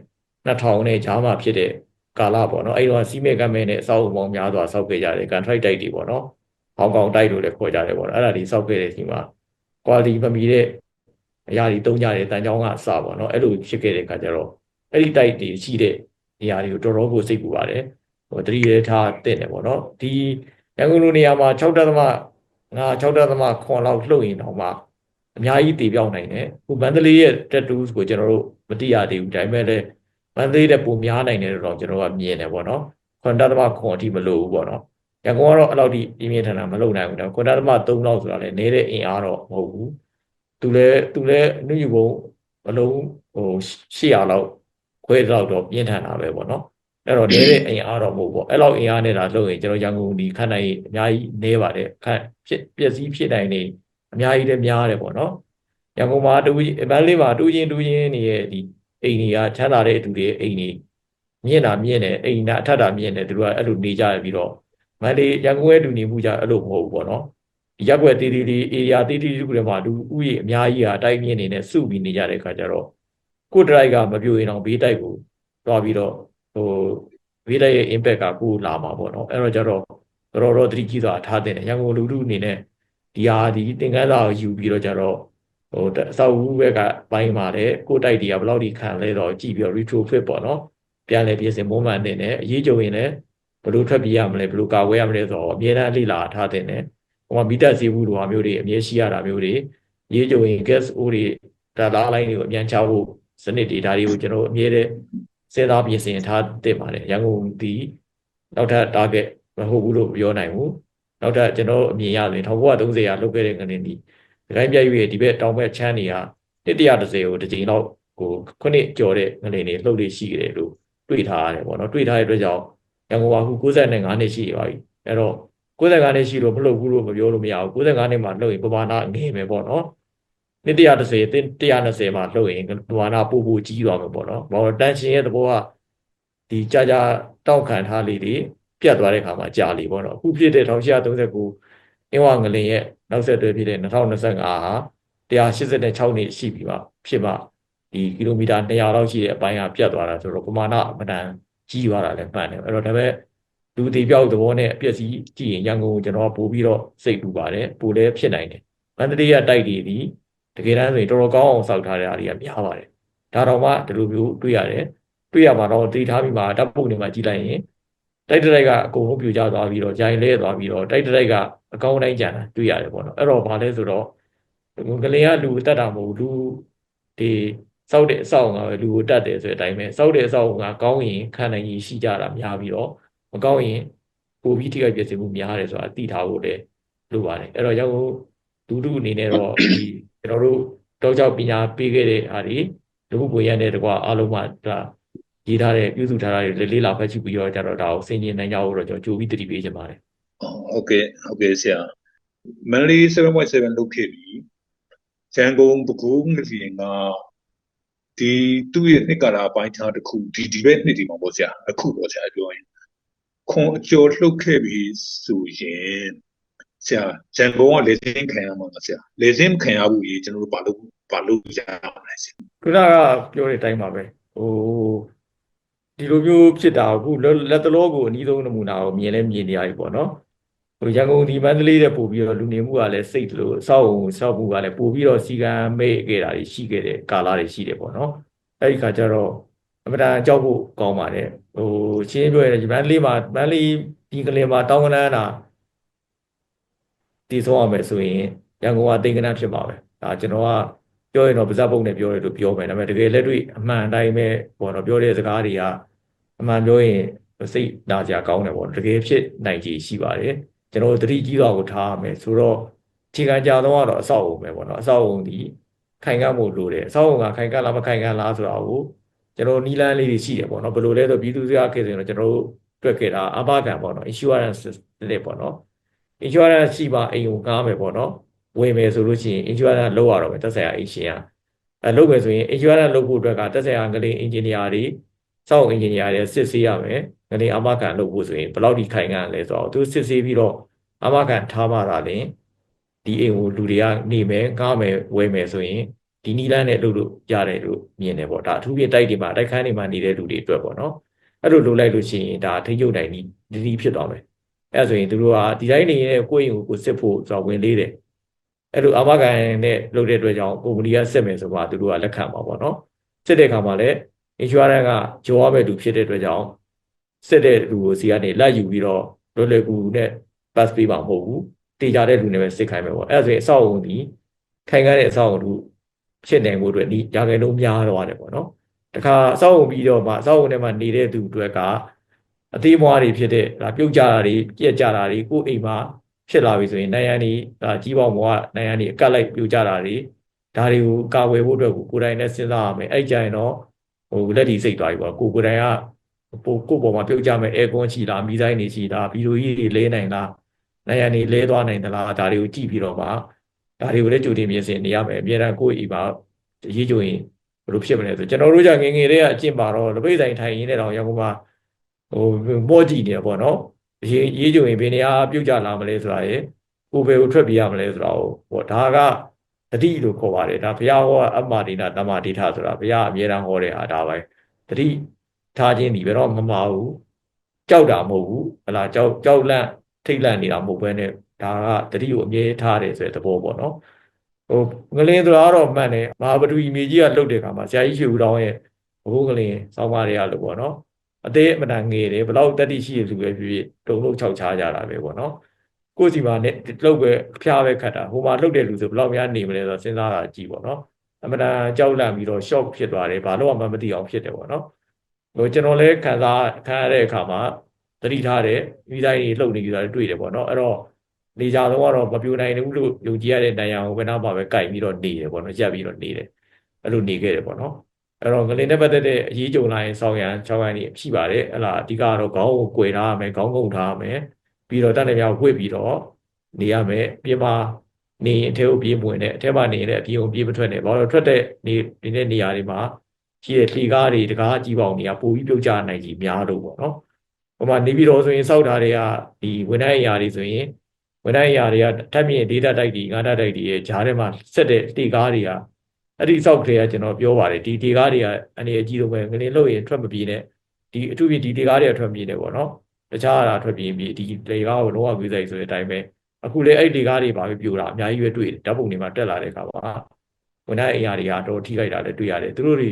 2000နဲ့ဂျားမှာဖြစ်တဲ့ကာလပေါ့နော်အဲ့တော့စီးမဲကမ်းမဲနဲ့အဆောက်အုံပေါင်းများစွာဆောက်ခဲ့ကြတယ်ကန်ထရိုက်တိုက်တွေပေါ့နော်ဟောင်ကောင်တိုက်လို့လည်းခေါ်ကြတယ်ပေါ့နော်အဲ့ဒါဒီဆောက်ခဲ့တဲ့အချိန်မှာ quality မမီတဲ့အရာတွေတုံးကြတယ်တန်ချောင်းကစပေါ့နော်အဲ့လိုဖြစ်ခဲ့တဲ့အခါကျတော့အဲ့ဒီတိုက်တွေရှိတဲ့ နေရာတွေကိုတော်တော်ကိုစိတ်ပူပါတယ်ဟိုတတိယထားတဲ့တယ်ပေါ့နော်ဒီရန်ကုန်လိုနေရာမှာ6တသမငါ6တသမခွန်လောက်လှုပ်ရင်တော့မှအများကြီးတည်ပြောင်းနိုင်တယ်ခုမန္တလေးရဲ့ tattoos ကိုကျွန်တော်တို့မတိရသေးဘူးဒါပေမဲ့လည်းမန္တလေးတဲ့ပုံများနိုင်တယ်တော့ကျွန်တော်ကမြင်တယ်ပေါ့နော်ခွန်တသမခွန်အထိမလို့ဘူးပေါ့နော်ရန်ကုန်ကတော့အဲ့လောက်ထိပြင်းပြင်းထန်ထန်မလုပ်နိုင်ဘူးဒါခွန်တသမ3လောက်ဆိုတာလည်းနေတဲ့အင်အားတော့မဟုတ်ဘူးသူလည်းသူလည်းအနုယူပုံအလုံးဟို800လောက် ခွဲတော့တော့ပြင်းထန်တာပဲပေါ့နော်အဲ့တော့နေတဲ့အင်အားတော့မဟုတ်ပေါ့အဲ့လောက်အင်အားနဲ့ဒါလုပ်ရင်ကျွန်တော်ရန်ကုန်ဒီခန့်နိုင်အများကြီးနေပါတယ်ခန့်ဖြစ်ပျက်စီးဖြစ်နိုင်နေအများကြီးလည်းများတယ်ပေါ့နော်ရန်ကုန်မှာတူမန္တလေးမှာတူချင်းတူချင်းနေရဲ့ဒီအိမ်တွေကချမ်းသာတဲ့အတူတွေအိမ်တွေမြင့်တာမြင့်တယ်အိမ်နာအထက်တာမြင့်တယ်သူတို့ကအဲ့လိုနေကြရပြီးတော့မန္တလေးရန်ကုန်ရဲ့တူနေမှုကြအဲ့လိုမဟုတ်ဘူးပေါ့နော်ရက်ွက်တီးတီးတီး area တီးတီးတီးတွေမှာလူဥယျာဉ်အများကြီးဟာအတိုင်းမြင့်နေနဲ့စုပြီးနေကြတဲ့အခါကျတော့ ကိုယ်တိုက်ကမပြိုရင်တော့ဘေးတိုက်ကိုသွားပြီးတော့ဟိုဘေးတိုက်ရဲ့ impact ကကိုယ်လာမှာပေါ့နော်အဲ့တော့ကျတော့တော်တော်သတိကြီးစွာထားတဲ့ရန်ကုန်လူထုအနေနဲ့ဒီဟာဒီသင်္ကန်းစာကိုယူပြီးတော့ကျတော့ဟိုအဆောက်အဦဘက်ကပိုင်းမှာလည်းကိုယ်တိုက်တွေကဘယ်လောက်ထိခံလဲတော့ကြည့်ပြီးတော့ retrofit ပေါ့နော်ပြန်လဲပြင်ဆင်မွမ်းမံနေတယ်အရေးကြုံရင်လည်းဘယ်လိုထွက်ပြေးရမလဲဘယ်လိုကာဝယ်ရမလဲဆိုတော့အမြဲတမ်းလေ့လာထားတဲ့နဲ့ဟိုမှာမိတက်စီဘူးလိုဟာမျိုးတွေအမြဲရှိရတာမျိုးတွေရေးကြုံရင် gas အိုးတွေဒါလားလိုင်းတွေကိုအမြန်ချဖို့ စနစ်တွေဒါတွေကိုကျွန်တော်အမြဲတည်းစဉ်းစားပြင်ဆင်ထားတင်ပါတယ်ရန်ကုန်ဒီနောက်ထပ် target မဟုတ်ဘူးလို့ပြောနိုင်ဘူးနောက်ထပ်ကျွန်တော်အမြင်ရရင်1930ရာလုပ်ခဲ့တဲ့ကနေဒီဒီတိုင်းပြည့်ရွေဒီဘက်တောင်ဘက်ချမ်းတွေက130ကိုတစ်ကြိမ်တော့ကိုခုနှစ်ကျော်တဲ့ငလင်တွေလှုပ်လို့ရှိတယ်လို့တွေ့ထားရတယ်ပေါ့နော်တွေ့ထားတဲ့အတွက်ကြောင့်ရန်ကုန်ကခု95နှစ်ရှိပါပြီအဲ့တော့95နှစ်ရှိလို့မလှုပ်ဘူးလို့မပြောလို့မရဘူး95နှစ်မှာလှုပ်ရင်ပမာဏငယ်မယ်ပေါ့နော် နှစ်130တင်း120မှာလှုပ်ရင်ပမာဏပို့ပို့ကြီးသွားမယ်ပေါ့နော်ဘာလို့တန်ရှင်ရဲ့သဘောကဒီကြာကြာတောက်ခံထားလေးတွေပြတ်သွားတဲ့ခါမှာကြာလီပေါ့နော်အခုဖြစ်တဲ့1839အင်းဝငလင်ရဲ့နောက်ဆက်တွဲဖြစ်တဲ့2025ဟာ186နှစ်ရှိပြီပါဖြစ်မှဒီကီလိုမီတာ200လောက်ရှိတဲ့အပိုင်းကပြတ်သွားတာဆိုတော့ပမာဏအမှန်တန်ကြီးသွားတာလည်းမှန်တယ်အဲ့တော့ဒါပေမဲ့လူသေးပြောက်သဘောနဲ့အပျက်စီးကြည့်ရင်ရန်ကုန်ကိုကျွန်တော်ပို့ပြီးတော့စိတ်ပူပါတယ်ပို့လည်းဖြစ်နိုင်တယ်မန္တလေးကတိုက်တွေဒီ တကယ်တမ်းဆိုရင်တော်တော်ကောင်းအောင်စောက်ထားတဲ့အားတွေကများပါတယ်ဒါတော့မှဒီလိုမျိုးတွေ့ရတယ်တွေ့ရမှာတော့သိထားပြီးမှဓာတ်ပုံတွေမှာကြည့်လိုက်ရင်တိုက်တိုက်ကအကုန်လုံးပြိုကျသွားပြီးတော့ဂျိုင်လဲသွားပြီးတော့တိုက်တိုက်ကအကောင်းတိုင်းကြံတာတွေ့ရတယ်ပေါ့နော်အဲ့တော့ဘာလဲဆိုတော့ကလေးကလူတက်တာမဟုတ်လူဒီစောက်တဲ့အဆောက်အအုံကပဲလူကိုတက်တယ်ဆိုတဲ့အတိုင်းပဲစောက်တဲ့အဆောက်အအုံကကောင်းရင်ခံနိုင်ရည်ရှိကြတာများပြီးတော့မကောင်းရင်ပိုပြီးထိခိုက်ပျက်စီးမှုများတယ်ဆိုတာသိထားဖို့လည်းလိုပါတယ်အဲ့တော့ရောက်ဒုဒုအနေနဲ့တော့ဒီ ကျွန်တော်တို့တောကြောက်ပညာပေးခဲ့တဲ့အားဒီလူမှုကွန်ရက်နဲ့တကွာအားလုံးမှာဒါရေးထားတဲ့ပြုစုထားတာတွေလေးလာဖတ်ကြည့်ပြီးတော့ကြတော့ဒါကိုဆင်ခြင်နိုင်ကြဖို့တော့ကျွန်တော်ကြိုပြီးတတိပေးချင်ပါတယ်ဟုတ်ကဲ့ဟုတ်ကဲ့ဆရာမန်လေး7.7လုပ်ခဲ့ပြီရန်ကုန်ပကူးငစီကဒီသူ့ရဲ့နှစ်ကာလအပိုင်းခြားတစ်ခုဒီဒီဘက်နှစ်ဒီမှာပေါ့ဆရာအခုပေါ့ဆရာပြောရင်ခွန်အကျော်လှုပ်ခဲ့ပြီဆိုရင် ဆရာရန်ကုန်ကလေစင်းခံရမှာဆရာလေစင်းခံရဘူးကြီးကျွန်တော်တို့ဘာလို့ဘာလို့ရမှာလဲဆရာခုနကပြောတဲ့အတိုင်းပါပဲဟိုဒီလိုမျိုးဖြစ်တာအခုလက်တလောကိုအနည်းဆုံးနမူနာကိုမြင်လဲမြင်နေရပြီပေါ့နော်ဟိုရန်ကုန်ဒီမန္တလေးတဲ့ပို့ပြီးတော့လူနေမှုကလည်းစိတ်တလို့အဆောက်အုံဆောက်မှုကလည်းပို့ပြီးတော့စီကံမဲ့ခဲ့တာတွေရှိခဲ့တဲ့ကာလတွေရှိတယ်ပေါ့နော်အဲ့ဒီခါကျတော့အမှန်တန်ကြောက်ဖို့ကောင်းပါတယ်ဟိုရှင်းပြောရရင်မန္တလေးမှာမန္တလေးဒီကလေးမှာတောင်းကနန်းတာ တည်ဆုံးအောင်မယ်ဆိုရင်ရန်ကုန်ကတိန်ကနန်းဖြစ်မှာပဲဒါကျွန်တော်ကပြောရင်တော့ပါဇက်ပုံနဲ့ပြောတယ်လို့ပြောမယ်ဒါပေမဲ့တကယ်လက်တွေ့အမှန်အတိုင်းပဲပေါ့နော်ပြောတဲ့စကားတွေကအမှန်ပြောရင်စိတ်နာစရာကောင်းတယ်ပေါ့တကယ်ဖြစ်နိုင်ခြေရှိပါတယ်ကျွန်တော်တို့တတိကြီးတော်ကိုထားရမယ်ဆိုတော့ခြေခံကြတော့ကတော့အဆောက်အုံပဲပေါ့နော်အဆောက်အုံဒီခိုင်ကမှုလိုတယ်အဆောက်အုံကခိုင်ကလားမခိုင်ကလားဆိုတာကိုကျွန်တော်နီလန်းလေးတွေရှိတယ်ပေါ့နော်ဘယ်လိုလဲဆိုပြည်သူ့စကားခေတ်ဆိုရင်တော့ကျွန်တော်တို့တွေ့ခဲ့တာအဘကံပေါ့နော် insurance တဲ့ပေါ့နော် insurance ရှိပါအိမ်ကိုကားမယ်ပေါ့နော်ဝင်မယ်ဆိုလို့ရှိရင် insurance လောက်ရတော့မယ်တက်ဆိုင်ရာအရှင်ကအဲလုပ်မယ်ဆိုရင် insurance လုပ်ဖို့အတွက်ကတက်ဆိုင်ရာငလင် engineer တွေစောင့် engineer တွေစစ်ဆေးရမယ်ငလင်အမခံလုပ်ဖို့ဆိုရင်ဘယ်လောက်ဒီခိုင်ခံလဲဆိုတော့သူစစ်ဆေးပြီးတော့အမခံထားမှသာလင်ဒီအိမ်ကိုလူတွေကနေမယ်ကားမယ်ဝယ်မယ်ဆိုရင်ဒီနီလန်းနဲ့လုပ်လို့ရတယ်လို့မြင်တယ်ပေါ့ဒါအထူးဖြင့်တိုက်တွေမှာတိုက်ခန်းတွေမှာနေတဲ့လူတွေအတွက်ပေါ့နော်အဲ့လိုလုပ်လိုက်လို့ရှိရင်ဒါထိရုပ်နိုင်ဒီဒီဖြစ်သွားမယ် အဲ့ဆိုရင်သူတို့ကဒီတိုင်းနေရဲ့ကိုယ့်အိမ်ကိုကိုစစ်ဖို့ဆိုတော့ဝင်လေးတယ်အဲ့လိုအာမခံနဲ့လုပ်တဲ့အတွက်ကြောင့်ကုမ္ပဏီကစစ်မယ်ဆိုမှသူတို့ကလက်ခံပါပေါ့နော်စစ်တဲ့အခါမှာလည်း insurance ကကြောရမဲ့သူဖြစ်တဲ့အတွက်ကြောင့်စစ်တဲ့လူကိုစီကနေလက်ယူပြီးတော့လွယ်လွယ်ကူကူနဲ့ pass ပေးမှာမဟုတ်ဘူးတေချာတဲ့လူနဲ့ပဲစစ်ခိုင်းမယ်ပေါ့အဲ့ဒါဆိုရင်အဆောက်အုံဒီခိုင်ခံတဲ့အဆောက်အုံလူဖြစ်နိုင်ဖို့အတွက်ဒီရာခိုင်နှုန်းများတော့တယ်ပေါ့နော်တခါအဆောက်အုံပြီးတော့မှအဆောက်အုံထဲမှာနေတဲ့သူတွေက အသေးမွားတွေဖြစ်တဲ့ဒါပြုတ်ကြတာတွေပြက်ကြတာတွေကိုယ်အိမ်မှာဖြစ်လာပြီဆိုရင်နိုင်ရန်ဒီဒါကြီးပေါင်းဘောကနိုင်ရန်ဒီအကတ်လိုက်ပြူကြတာတွေဒါတွေကိုကာဝယ်ဖို့အတွက်ကိုကိုယ်တိုင်နဲ့စဉ်းစားရမယ်အဲ့ကြရင်တော့ဟိုလက်ဒီစိတ်သွားပြီပေါ့ကိုကိုယ်တိုင်ကပိုကိုယ့်ပေါ်မှာပြုတ်ကြမယ်အဲကွန်းရှိလားမီးတိုင်းနေရှိလားဗီဒီယိုကြီးတွေလဲနိုင်လားနိုင်ရန်ဒီလဲသွားနိုင်သလားဒါတွေကိုကြည့်ပြီးတော့မှဒါတွေကိုလည်းကြိုတင်ပြင်ဆင်နေရမယ်အများအားကိုယ့်အိမ်မှာရေးကြိုရင်ဘယ်လိုဖြစ်မလဲဆိုကျွန်တော်တို့じゃငငယ်လေးကအကျင့်ပါတော့လက်ပိတ်ဆိုင်ထိုင်ရင်းနဲ့တော့ရန်ကုန်မှာ ဟိုမော့ကြည့်နေတယ်ပေါ့နော်ရေးရေးကြိုရင်ဘယ်နေရာပြုတ်ကြလာမလဲဆိုတာရယ်ကိုယ်ပဲကိုထွက်ပြေးရမလဲဆိုတာကိုဟောဒါကတတိလို့ခေါ်ပါတယ်ဒါဘုရားဟောအမ္မာဒိနာတမ္မာဒိဋ္ဌဆိုတာဘုရားအမြဲတမ်းဟောတဲ့ဟာဒါပဲတတိထားခြင်းဒီဘယ်တော့မမှားဘူးကြောက်တာမဟုတ်ဘူးဟလာကြောက်ကြောက်လန့်ထိတ်လန့်နေတာမဟုတ်ဘဲနဲ့ဒါကတတိကိုအမြဲထားတယ်ဆိုတဲ့သဘောပေါ့နော်ဟိုငလင်းဆိုတာကတော့မှန်တယ်မဟာပထဝီမြေကြီးကလှုပ်တဲ့အခါမှာဆရာကြီးရွှေဦးတောင်းရဲ့ဘိုးကလင်းစောင်းမတွေကလို့ပေါ့နော် အသေးအမတန်ငယ်တယ်ဘယ်လောက်တတိရှိရလူပဲဖြစ်ဖြစ်တုံလို့ခြောက်ချားကြတာပဲပေါ့နော်ကိုယ်စီမှာနဲ့လှုပ်ပဲအဖျားပဲခတ်တာဟိုမှာလှုပ်တဲ့လူဆိုဘယ်လောက်များနေမလဲဆိုတော့စဉ်းစားတာကြည့်ပေါ့နော်အမတန်ကြောက်လန့်ပြီးတော့ shock ဖြစ်သွားတယ်ဘာလို့မှမသိအောင်ဖြစ်တယ်ပေါ့နော်ဟိုကျွန်တော်လည်းခံစားခံရတဲ့အခါမှာသတိထားတယ်မိသားကြီးလှုပ်နေကြတာတွေ့တယ်ပေါ့နော်အဲ့တော့နေကြတော့ကတော့မပြိုနိုင်ဘူးလို့ယုံကြည်ရတဲ့နိုင်အောင်ဘယ်နာမှပဲကြိုက်ပြီးတော့နေတယ်ပေါ့နော်ရက်ပြီးတော့နေတယ်အဲ့လိုနေခဲ့တယ်ပေါ့နော် အဲ့တော့ငလင်နဲ့ပတ်သက်တဲ့အရေးကြုံလာရင်ဆောင်းရံချောင်းရံနေရှိပါတယ်အဲ့လားအဓိကတော့ခေါင်းကို꿰ထားရမယ်ခေါင်းကုန်ထားရမယ်ပြီးတော့တန်တယ်များဝှေ့ပြီးတော့နေရမယ်ပြင်မာနေရင်အထဲကိုပြေးမဝင်နဲ့အထဲမှာနေရင်လည်းအပြင်ကိုပြေးမထွက်နဲ့ဘာလို့ထွက်တဲ့နေနေတဲ့နေရာတွေမှာရှိတဲ့လှေကားတွေတကားကြီးပေါင်တွေကပိုပြီးပြုတ်ကျနိုင်ကြီးများလို့ပေါ့နော်ဟိုမှာနေပြီးတော့ဆိုရင်စောက်တာတွေကဒီဝန်ထမ်းအရာတွေဆိုရင်ဝန်ထမ်းအရာတွေကထပ်မြင့်ဒေတာတိုက်တွေငါးတာတိုက်တွေရဲ့ဂျားထဲမှာဆက်တဲ့လှေကားတွေက အဲ့ဒီစောက်ကလေးကကျွန်တော်ပြောပါတယ်ဒီလှေကားတွေကအနေအကြီးတော့ပဲငလင်းလို့ရင်ထွက်မပြေးနဲ့ဒီအထူးဖြင့်ဒီလှေကားတွေကထွက်ပြေးနေပေါ့နော်တခြားအရာထွက်ပြေးပြီးဒီလှေကားကိုလုံးဝကွေးဆိုင်ဆိုတဲ့အတိုင်းပဲအခုလေအဲ့ဒီကားတွေပါပဲပြိုတာအများကြီးပဲတွေ့တယ်ဓာတ်ပုံတွေမှာတက်လာတဲ့အခါမှာဝန်ထမ်းအရာတွေကတော့ထိခိုက်တာလည်းတွေ့ရတယ်သူတို့တွေ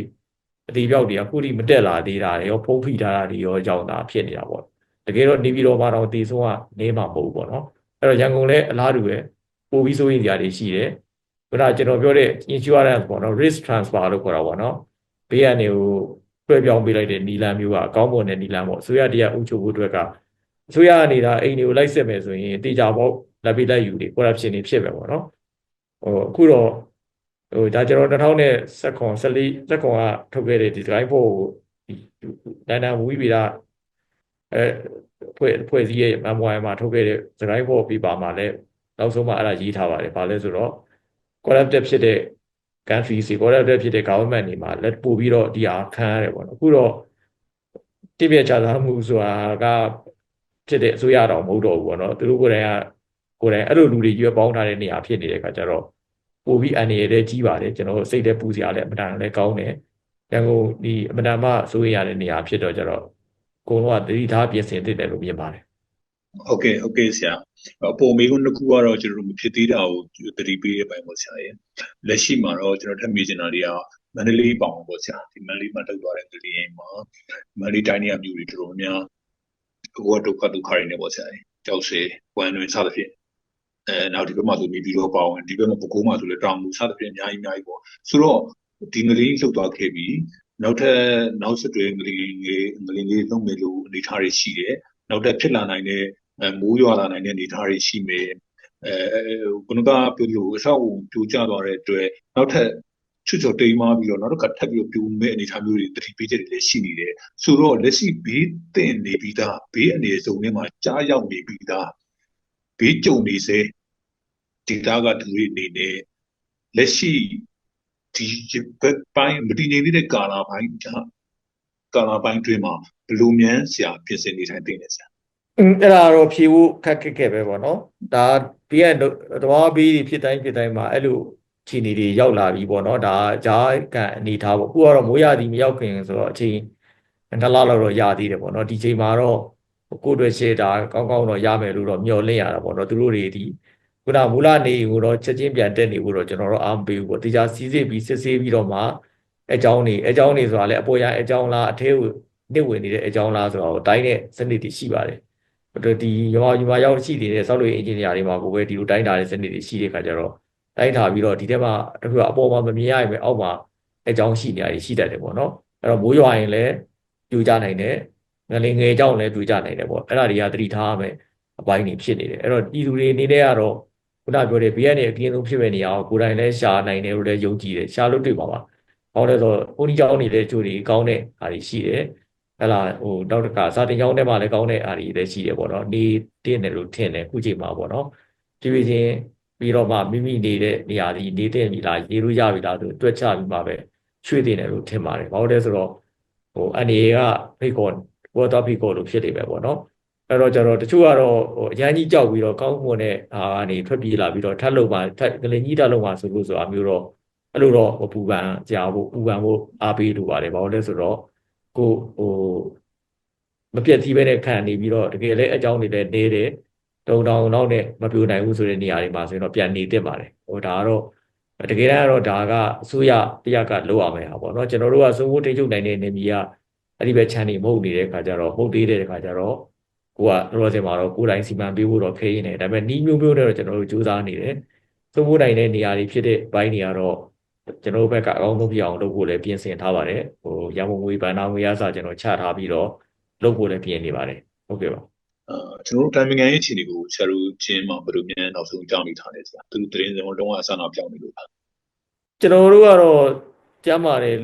အတီးပြောက်တွေကခုထိမတက်လာသေးတာရောဖုံးဖိထားတာတွေရောကြောင့်သာဖြစ်နေတာပေါ့တကယ်တော့နေပြည်တော်မှာတော့တီဆုံးကနေမှာမဟုတ်ဘူးပေါ့နော်အဲ့တော့ရန်ကုန်လည်းအလားတူပဲပို့ပြီးစိုးရိမ်ကြတွေရှိတယ် ခုနကကျွန်တော်ပြောတဲ့ insurance ပေါ့နော် risk transfer လို့ခေါ်တာပေါ့နော်ဘေးကနေကိုလွှဲပြောင်းပေးလိုက်တဲ့နီလန်မျိုးကအကောင်းမွန်တဲ့နီလန်ပေါ့အစိုးရတရားအုပ်ချုပ်ဖို့အတွက်ကအစိုးရကနေဒါအိမ်တွေကိုလိုက်ဆက်မယ်ဆိုရင်တေချာပေါ့လက်ပေးလက်ယူတွေ corruption တွေဖြစ်ပဲပေါ့နော်ဟိုအခုတော့ဟိုဒါကျွန်တော်2019 14 19ကထုတ်ခဲ့တဲ့ဒီ drive ဖို့ဒီလန်ဒန်ဝီဗီလာအဲဖွဲ့ဖွဲ့စည်းရဲ့ memoir မှာထုတ်ခဲ့တဲ့ drive ဖို့ပြပါမှာလည်းနောက်ဆုံးမှအဲ့ဒါရေးထားပါတယ်ဘာလဲဆိုတော့ corrupted ဖြစ်တဲ့ country စီ corrupted ဖြစ်တဲ့ government တွေမှာလက်ပို့ပြီးတော့ဒီဟာခံရတယ်ပေါ့နော်အခုတော့တပြည့်ချသားမှုဆိုတာကဖြစ်တဲ့အစိုးရတော်မဟုတ်တော့ဘူးပေါ့နော်သူတို့ကိုယ်တိုင်ကကိုယ်တိုင်အဲ့လိုလူတွေရွေးပေါင်းထားတဲ့နေရာဖြစ်နေတဲ့အခါကျတော့ပိုပြီးအန္တရာယ်လည်းကြီးပါတယ်ကျွန်တော်စိတ်လည်းပူစရာလည်းအမှန်တန်လည်းကောင်းတယ်ရန်ကုန်ဒီအမှန်တန်မှစိုးရရတဲ့နေရာဖြစ်တော့ကျတော့ကိုယ်တော့တတိထားပြင်ဆင်သင့်တယ်လို့မြင်ပါတယ် ဟုတ်ကဲ့ဟုတ်ကဲ့ဆရာအပေါ်မေးခွန်းတစ်ခုကတော့ကျွန်တော်တို့မဖြစ်သေးတာကိုသတိပေးတဲ့ပိုင်းပေါ့ဆရာရဲ့လက်ရှိမှာတော့ကျွန်တော်ထပ်မေးချင်တာတွေကမန္တလေးပေါင်ပေါ့ဆရာဒီမန္တလေးမှာတက်သွားတဲ့ကလေးရင်မှာမန္တလေးတိုင်းနေရာမျိုးတွေတော်တော်များဟိုဒုက္ခဒုက္ခတွေနေပေါ့ဆရာကြောက်စေဝမ်းတွင်စသဖြင့်အဲနောက်ဒီဘက်မှာဆိုနေပြီးတော့ပေါအောင်ဒီဘက်မှာပကိုးမှာဆိုလည်းတောင်မူစသဖြင့်အများကြီးအများကြီးပေါ့ဆိုတော့ဒီငလေးလှုပ်သွားခဲ့ပြီးနောက်ထပ်နောက်ဆက်တွဲငလေးငလေးငလေးလေးလုံးမယ်လို့အနေထားတွေရှိတယ်နောက်ထပ်ဖြစ်လာနိုင်တဲ့အဲ မိုးရွာလာနိုင်တဲ့အနေအထားတွေရှိမယ်အဲခုနကပြောလို့အဆောက်အဦပြိုကျသွားတဲ့အတွက်နောက်ထပ်ချွတ်ချော်တိမ်မာပြီးတော့နောက်တစ်ခါထပ်ပြီးပြိုမဲ့အနေအထားမျိုးတွေတတိပေးချက်တွေလည်းရှိနေတယ်ဆိုတော့လက်ရှိဘေးတင်နေပြီးသားဘေးအနေစုံထဲမှာကြားရောက်နေပြီးသားဘေးကြုံနေစေဒီတာကတူတွေအနေနဲ့လက်ရှိဒီဘက်ပိုင်းမတည်ငြိမ်သေးတဲ့ကာလာပိုင်းကာလာပိုင်းတွင်မှာဘလူးမြန်းဆရာပြင်ဆင်နေထိုင်သိနေဆရာอืม အဲ့ဒါတော့ဖြေဖို့ခက်ခက်ခဲ့ပဲပေါ့နော်ဒါဘေးကတဘာဘေးဖြစ်တိုင်းဖြစ်တိုင်းမှာအဲ့လိုခြေနေတွေရောက်လာပြီပေါ့နော်ဒါဂျာကန်အနေထားပေါ့အခုကတော့မိုးရသည်မရောက်ခင်ဆိုတော့အချိန်နှစ်လလောက်တော့ရသေးတယ်ပေါ့နော်ဒီချိန်မှာတော့ကိုယ့်အတွက်ရှေ့တာကောင်းကောင်းတော့ရမယ်လို့တော့မျှော်လင့်ရတာပေါ့နော်သူတို့တွေဒီခုနမူလနေကိုတော့ချက်ချင်းပြန်တက်နေဖို့တော့ကျွန်တော်တို့အားမပေးဘူးပေါ့တေချာစီးစစ်ပြီးစစ်ဆေးပြီးတော့မှအကြောင်းနေအကြောင်းနေဆိုတာလည်းအပေါ်ရအကြောင်းလားအထဲကိုနှိမ့်ဝင်နေတဲ့အကြောင်းလားဆိုတော့တိုင်းတဲ့စနစ်တွေရှိပါတယ် ဒီရွာရွာရောက်ရှိနေတဲ့ဆောက်လုပ်ရေးအင်ဂျင်နီယာတွေမှာကိုပဲဒီလိုတိုင်းတာတဲ့စနစ်တွေရှိတဲ့ခါကျတော့တိုင်းတာပြီးတော့ဒီထဲမှာတခုအပေါ်မှာမမြင်ရရင်ပဲအောက်မှာအကြောင်းရှိနေရတယ်ရှိတတ်တယ်ပေါ့နော်အဲ့တော့မိုးရွာရင်လည်းပြူကြနိုင်တယ်ငလင်ငယ်ကြောင့်လည်းပြူကြနိုင်တယ်ပေါ့အဲ့ဒါတွေကသတိထားရမယ်အပိုင်းတွေဖြစ်နေတယ်အဲ့တော့ပြည်သူတွေအနေနဲ့ကတော့ခုနပြောတဲ့ဘေးကနေအကင်းဆုံးဖြစ်မဲ့နေရာကိုကိုယ်တိုင်လည်းရှာနိုင်တယ်လို့လည်းယုံကြည်တယ်ရှာလို့တွေ့ပါပါ။ဟောလဲဆိုဘုန်းကြီးကျောင်းနေတဲ့ကျိုးတွေကောင်းတဲ့ဟာတွေရှိတယ်။ ဟဲ့လားဟိုနောက်တစ်ခါစာတင်ကျောင်းထဲမှာလည်းကောင်းတဲ့ဟာတွေလည်းရှိတယ်ပေါ့နော်။နေတင်းတယ်လို့ထင်တယ်ခုချိန်မှာပေါ့နော်။ပြည်ပြည်ချင်းပြီးတော့မှမိမိနေတဲ့နေရာဒီနေတဲ့ပြီလားရေလို့ရပြီလားဆိုတွက်ချပြီးမှပဲရွှေ့တင်တယ်လို့ထင်ပါတယ်။ဘာလို့လဲဆိုတော့ဟိုအနေကဖိတ်ကောဘောတော့ဖိတ်ကောလို့ဖြစ်နေပဲပေါ့နော်အဲ့တော့ကျတော့တချို့ကတော့ဟိုအရန်ကြီးကြောက်ပြီးတော့ကောင်းမွန်တဲ့အာကနေထွက်ပြေးလာပြီးတော့ထပ်လုံပါထပ်ကလေးကြီးထပ်လုံပါဆိုလို့ဆိုတာမျိုးတော့အဲ့လိုတော့ပူပန်ကြာဖို့ပူပန်ဖို့အားပေးလိုပါတယ်ဘာလို့လဲဆိုတော့ ကိုဟိုမပြတ်သေးပဲနဲ့ခံနေပြီးတော့တကယ်လည်းအကြောင်းတွေလည်းနေတယ်တုံတောင်တော့နဲ့မပြိုနိုင်ဘူးဆိုတဲ့နေရာတွေမှာဆိုရင်တော့ပြန်နေတက်ပါတယ်ဟိုဒါကတော့တကယ်တမ်းကတော့ဒါကအစိုးရတရားကလိုရမယ်ဟာပေါ့နော်ကျွန်တော်တို့ကစိုးမိုးထိန်းချုပ်နိုင်တဲ့နေမီကအဲ့ဒီပဲခြံနေမဟုတ်နေတဲ့ခါကျတော့မဟုတ်သေးတဲ့ခါကျတော့ကိုကလောလောဆယ်မှာတော့ကိုယ်တိုင်စီမံပေးဖို့တော့ခဲရင်တယ်ဒါပေမဲ့နီးမျိုးမျိုးနဲ့တော့ကျွန်တော်တို့စူးစမ်းနေတယ်သုံးဖို့နိုင်တဲ့နေရာတွေဖြစ်တဲ့ဘိုင်းတွေကတော့ ကျွန်တော်တို့ဘက်ကအကောင်းဆုံးဖြစ်အောင်လုပ်ဖို့လည်းပြင်ဆင်ထားပါတယ်ဟိုရန်ကုန်ငွေဘဏ္ဍာငွေရစာကျွန်တော်ချထားပြီးတော့လုပ်ဖို့လည်းပြင်နေပါတယ်ဟုတ်ကဲ့ပါအာကျွန်တော်တို့တိုင်ပင်ခံရေးအခြေအနေကိုဆရာတို့ချင်းမှာဘယ်လိုမြန်နောက်ဆုံးကြောင်းမိထားလဲဆရာသူတို့သတင်းစံလုံးဝအဆနာပြောင်းနေလို့ပါကျွန်တော်တို့ကတော့ကြားပါတယ်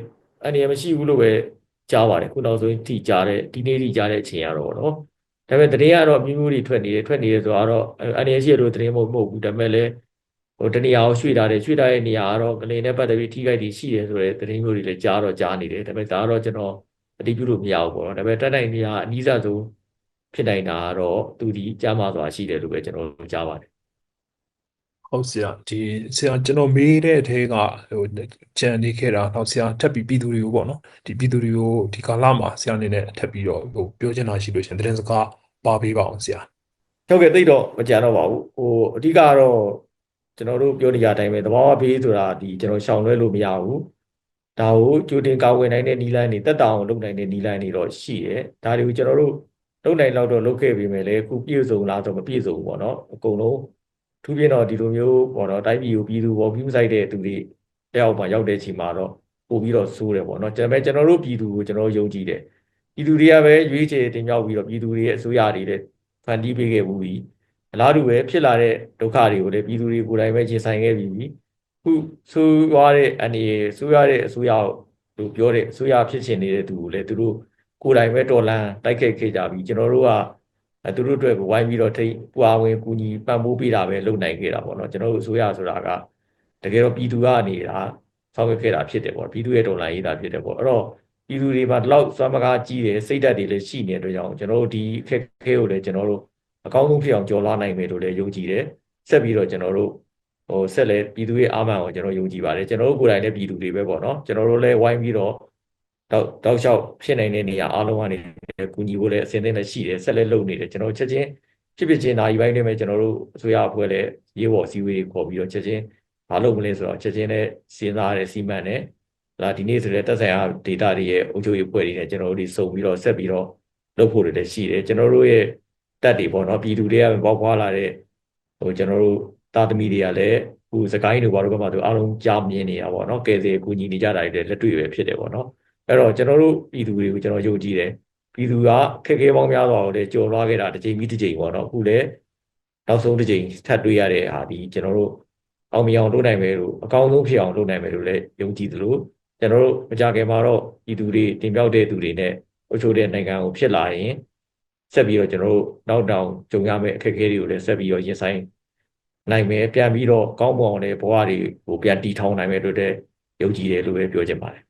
အနေရမရှိဘူးလို့ပဲကြားပါတယ်ခုနောက်ဆုံးထိကြားတဲ့ဒီနေ့ထိကြားတဲ့အချိန်ကတော့နော်ဒါပေမဲ့သတင်းကတော့အမျိုးမျိုးတွေထွက်နေတယ်ထွက်နေတယ်ဆိုတော့အနေရရှိရလို့သတင်းမဟုတ်မဟုတ်ဘူးဒါပေမဲ့လည်း ဟိုတနေရာကိုရွှေ့ထားတယ်ရွှေ့ထားတဲ့နေရာကတော့ကလေးနဲ့ပတ်သက်ပြီးထိခိုက်တွေရှိတယ်ဆိုတဲ့သတင်းမျိုးတွေလည်းကြားတော့ကြားနေတယ်ဒါပေမဲ့ဒါကတော့ကျွန်တော်အတည်ပြုလို့မရဘူးပေါ့နော်ဒါပေမဲ့တက်နိုင်နေရာအနည်းဆုံးဖြစ်နိုင်တာကတော့သူဒီကြားမှာဆိုတာရှိတယ်လို့ပဲကျွန်တော်တို့ကြားပါတယ်ဟုတ်ဆရာဒီဆရာကျွန်တော်မေးတဲ့အထဲကဟိုကြံနေခဲ့တာတော့ဆရာထပ်ပြီးပြည်သူတွေကိုပေါ့နော်ဒီပြည်သူတွေကိုဒီကာလမှာဆရာအနေနဲ့ထပ်ပြီးတော့ဟိုပြောချင်တာရှိလို့ရှရင်သတင်းစကားပါပေးပါအောင်ဆရာဟုတ်ကဲ့သိတော့မကြံတော့ပါဘူးဟိုအဓိကကတော့ ကျွန်တော်တို့ပြောနေကြအတိုင်းပဲသဘာဝဘေးဆိုတာဒီကျွန်တော်ရှောင်လွဲလို့မရဘူးဒါကိုကြိုတင်ကာဝယ်နိုင်တဲ့နည်းလမ်းတွေတက်တာအောင်လုပ်နိုင်တဲ့နည်းလမ်းတွေတော့ရှိတယ်ဒါတွေကိုကျွန်တော်တို့လုပ်နိုင်လောက်တော့လုပ်ခဲ့ပြီမယ်လေအခုပြည့်စုံလားဆိုမပြည့်စုံဘူးပေါ့နော်အကုန်လုံးသူပြင်းတော့ဒီလိုမျိုးပေါ့နော်တိုင်းပြည်ကိုပြည်သူပေါ်ပြီးမဆိုင်တဲ့သူတွေတယောက်မှရောက်တဲ့အချိန်မှာတော့ပို့ပြီးတော့စိုးတယ်ပေါ့နော်ကျွန်တော်ကျွန်တော်တို့ပြည်သူကိုကျွန်တော်ယုံကြည်တယ်ပြည်သူတွေကပဲရွေးချယ်တင်မြှောက်ပြီးတော့ပြည်သူတွေရဲ့အစိုးရတွေတဲ့ဖန်တီးပေးခဲ့မှုပြီး အလားတူပဲဖြစ်လာတဲ့ဒုက္ခတွေကိုလည်းပြည်သူတွေကိုယ်တိုင်ပဲရင်ဆိုင်ခဲ့ပြီးပြီခုဆိုးရွားတဲ့အနေဆိုးရွားတဲ့အစိုးရလို့ပြောတဲ့အစိုးရဖြစ်ရှင်နေတဲ့သူကိုလည်းသူတို့ကိုယ်တိုင်ပဲတော်လန်တိုက်ခိုက်ခဲ့ကြပြီးကျွန်တော်တို့ကအဲသူတို့အတွက်ကိုဝိုင်းပြီးတော့ထိပွာဝင်ကူညီပံ့ပိုးပေးတာပဲလုပ်နိုင်ခဲ့တာပေါ့နော်ကျွန်တော်တို့အစိုးရဆိုတာကတကယ်တော့ပြည်သူကနေတာဆောင်ရွက်ခဲ့တာဖြစ်တယ်ပေါ့ပြည်သူရဲ့တော်လှန်ရေးတာဖြစ်တယ်ပေါ့အဲ့တော့ပြည်သူတွေမှာဒီလောက်စွမ်းမကားကြီးတယ်စိတ်ဓာတ်တွေလည်းရှိနေတဲ့အတွက်ကြောင့်ကျွန်တော်တို့ဒီအခက်အခဲကိုလည်းကျွန်တော်တို့ အကောင်းဆုံးဖြစ်အောင်ကြော်လွှားနိုင်မယ်လို့လည်းယုံကြည်တယ်ဆက်ပြီးတော့ကျွန်တော်တို့ဟိုဆက်လက်ပြည်သူရဲ့အာမန်ကိုကျွန်တော်ယုံကြည်ပါတယ်ကျွန်တော်တို့ကိုယ်တိုင်လည်းပြည်သူတွေပဲပေါ့နော်ကျွန်တော်တို့လည်းဝိုင်းပြီးတော့တောက်တောက်လျှောက်ဖြစ်နိုင်တဲ့နေရာအားလုံးကနေကူညီဖို့လည်းအစဉ်အသင့်လည်းရှိတယ်ဆက်လက်လုပ်နေတယ်ကျွန်တော်ချက်ချင်းဖြစ်ဖြစ်ချင်းနိုင်ပိုင်းတွေမှာကျွန်တော်တို့အစိုးရအဖွဲ့လည်းရေးပေါ်အစည်းအဝေးခေါ်ပြီးတော့ချက်ချင်းမလုပ်မလဲဆိုတော့ချက်ချင်းလည်းစဉ်းစားရတယ်စီမံတယ်လာဒီနေ့ဆိုတဲ့တက်ဆိုင်ရာ data တွေရဲ့အုပ်ချုပ်ရေးအဖွဲ့တွေနဲ့ကျွန်တော်တို့ဒီစုံပြီးတော့ဆက်ပြီးတော့လုပ်ဖို့တွေလည်းရှိတယ်ကျွန်တော်တို့ရဲ့ တက်တွေပေါ့နော်ပြည်သူတွေကပေါက်ခွာလာတဲ့ဟိုကျွန်တော်တို့တာသမီတွေကလည်းဟိုစကိုင်းတွေဘာလို့ကမှသူအားလုံးကြားမြင်နေတာပေါ့နော်ကယ်ဆယ်ကူညီနေကြတာတွေလည်းလက်တွေ့ပဲဖြစ်တယ်ပေါ့နော်အဲ့တော့ကျွန်တော်တို့ပြည်သူတွေကိုကျွန်တော်ယုံကြည်တယ်ပြည်သူကခက်ခဲပေါင်းများစွာကိုလည်းကြော်လွှားခဲ့တာတစ်ချိန်ပြီးတစ်ချိန်ပေါ့နော်အခုလည်းနောက်ဆုံးတစ်ချိန်ထပ်တွေ့ရတဲ့ဟာဒီကျွန်တော်တို့အောင်မြင်အောင်လုပ်နိုင်မယ်လို့အကောင်းဆုံးဖြစ်အောင်လုပ်နိုင်မယ်လို့လည်းယုံကြည်သလိုကျွန်တော်တို့မကြခင်မှာတော့ပြည်သူတွေတင်ပြောက်တဲ့သူတွေနဲ့အချို့တဲ့နိုင်ငံကိုဖြစ်လာရင် ဆက်ပြီးတော့ကျွန်တော်တို့နောက်တောင်ကြုံရမယ့်အခက်အခဲတွေကိုလည်းဆက်ပြီးတော့ရင်ဆိုင်နိုင်မယ်ပြန်ပြီးတော့ကောင်းမွန်အောင်လည်းဘဝတွေကိုပြန်တည်ထောင်နိုင်မယ်လို့တဲ့ယုံကြည်တယ်လို့ပဲပြောချင်ပါတယ်